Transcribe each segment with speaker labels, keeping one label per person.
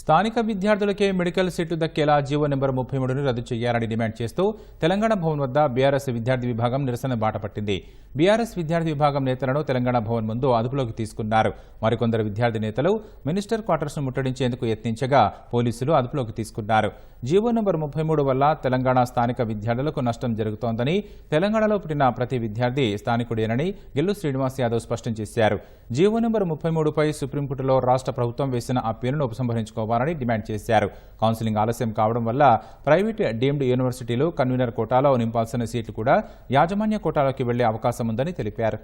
Speaker 1: స్థానిక విద్యార్థులకే మెడికల్ సీట్లు దక్కేలా GO number ముప్పై మూడును రద్దు చేయాలని డిమాండ్ చేస్తూ తెలంగాణ భవన్ వద్ద బీఆర్ఎస్ విద్యార్థి విభాగం నిరసన బాట పట్టింది. బీఆర్ఎస్ విద్యార్థి విభాగం నేతలను తెలంగాణ భవన్ ముందు అదుపులోకి తీసుకున్నారు. మరికొందరు విద్యార్థి నేతలు మినిస్టర్ క్వార్టర్స్ను ముట్టడించేందుకు యత్నించగా పోలీసులు అదుపులోకి తీసుకున్నారు. జీవో నెంబర్ ముప్పై మూడు వల్ల తెలంగాణ స్థానిక విద్యార్థులకు నష్టం జరుగుతోందని తెలంగాణలో పుట్టిన ప్రతి విద్యార్థి స్థానికుడేనని గెల్లు శ్రీనివాస్ యాదవ్ స్పష్టం చేశారు. జీవో నెంబర్ ముప్పై మూడుపై సుప్రీంకోర్టులో రాష్ట్ర ప్రభుత్వం వేసిన అప్పీలును ఉపసంహరించుకోవాలని డిమాండ్ చేశారు. కౌన్సిలింగ్ ఆలస్యం కావడం వల్ల ప్రైవేట్ డీమ్డ్ యూనివర్సిటీలు కన్వీనర్ కోటాలో నింపాల్సిన సీట్లు కూడా యాజమాన్య కోటాలోకి వెళ్ళే అవకాశం ఉందని తెలిపారు.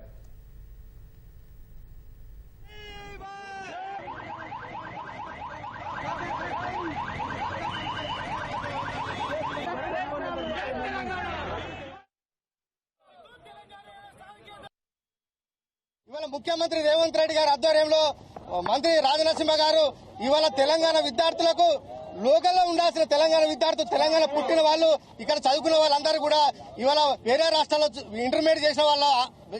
Speaker 2: ముఖ్యమంత్రి రేవంత్ రెడ్డి గారి ఆధ్వర్యంలో మంత్రి రాజనరసింహ గారు ఇవాళ తెలంగాణ విద్యార్థులకు లోకల్లో ఉండాల్సిన తెలంగాణ విద్యార్థులు తెలంగాణ పుట్టిన వాళ్ళు ఇక్కడ చదువుకున్న వాళ్ళందరూ కూడా ఇవాళ వేరే రాష్ట్రాల్లో ఇంటర్మీడియట్ చేసిన వాళ్ళ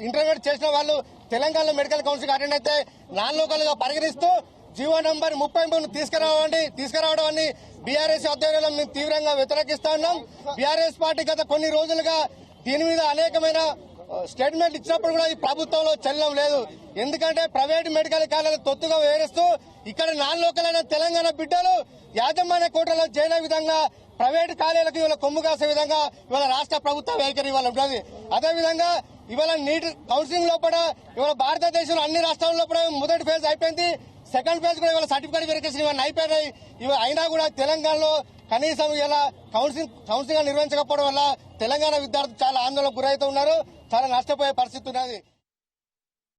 Speaker 2: ఇంటర్మీడియట్ చేసిన వాళ్ళు తెలంగాణ మెడికల్ కౌన్సిల్ అటెండ్ అయితే నాన్ లోకల్గా పరిగణిస్తూ జీవో నంబర్ ముప్పై మూడు తీసుకురావండి తీసుకురావడం అని బీఆర్ఎస్ ఆధ్వర్యంలో మేము తీవ్రంగా వ్యతిరేకిస్తా ఉన్నాం. బీఆర్ఎస్ పార్టీ గత కొన్ని రోజులుగా దీని మీద అనేకమైన స్టేట్మెంట్ ఇచ్చినప్పుడు కూడా ఈ ప్రభుత్వంలో చెల్లం లేదు. ఎందుకంటే ప్రైవేట్ మెడికల్ కాలేజీలు తొత్తుగా వివరిస్తూ ఇక్కడ నాన్ లోకల్ అయిన తెలంగాణ బిడ్డలు యాజమాన్య కోటలో చేయని విధంగా ప్రైవేట్ కాలేజీలకు ఇవాళ కొమ్ము కాసే విధంగా ఇవాళ రాష్ట్ర ప్రభుత్వ వైఖరి ఇవాళ ఉంటుంది. అదేవిధంగా ఇవాళ నీట్ కౌన్సిలింగ్ లోపల ఇవాళ భారతదేశంలో అన్ని రాష్ట్రాల్లో కూడా మొదటి ఫేజ్ అయిపోయింది. సెకండ్ ఫేజ్ కూడా ఇవాళ సర్టిఫికేట్ వెరిఫికేషన్ ఇవన్నీ అయిపోయినాయి. ఇవి అయినా కూడా తెలంగాణలో కనీసం ఇలా కౌన్సిలింగ్ కౌన్సిలింగ్ నిర్వహించకపోవడం వల్ల తెలంగాణ విద్యార్థులు చాలా ఆందోళనకు గురవుతూ ఉన్నారు. చాలా నష్టపోయే పరిస్థితి ఉన్నది.